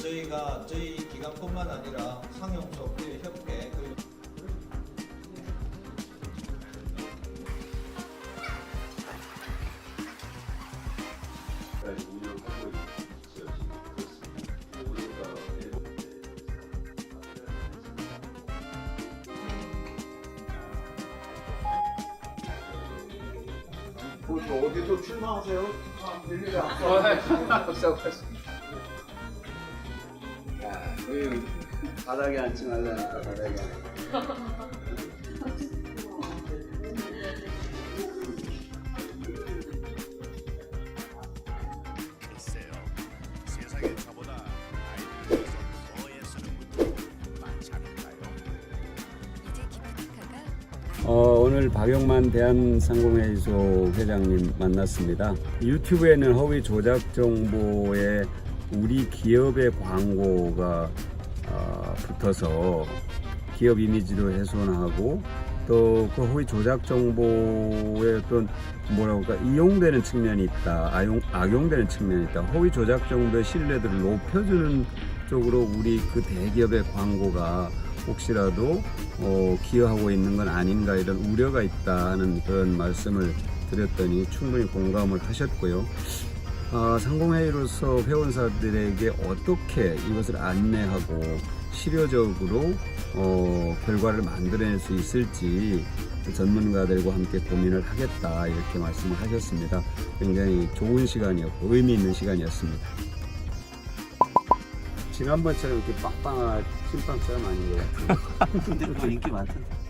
저희가 저희 기관뿐만 아니라 뭐 어디서 출마하세요? 아, 일일이 어, 앞서. 야, 그 바닥에 앉지 말라니까 바닥에. 오늘 박용만 대한상공회의소 회장님 만났습니다. 유튜브에는 허위 조작 정보에 우리 기업의 광고가 어, 붙어서 기업 이미지도 훼손하고 또 그 허위 조작 정보에 어떤 뭐라고 할까 이용되는 측면이 있다, 악용, 악용되는 측면이 있다. 허위 조작 정보의 신뢰도를 높여주는 쪽으로 우리 그 대기업의 광고가 혹시라도 어, 기여하고 있는 건 아닌가 이런 우려가 있다는 그런 말씀을 드렸더니 충분히 공감을 하셨고요. 아, 상공회의로서 회원사들에게 어떻게 이것을 안내하고 실효적으로 어, 결과를 만들어낼 수 있을지 전문가들과 함께 고민을 하겠다 이렇게 말씀을 하셨습니다. 굉장히 좋은 시간이었고 의미 있는 시간이었습니다. 지난번처럼 이렇게 빵빵한 찐빵처럼 같아요. 근데 그 인기 많던데.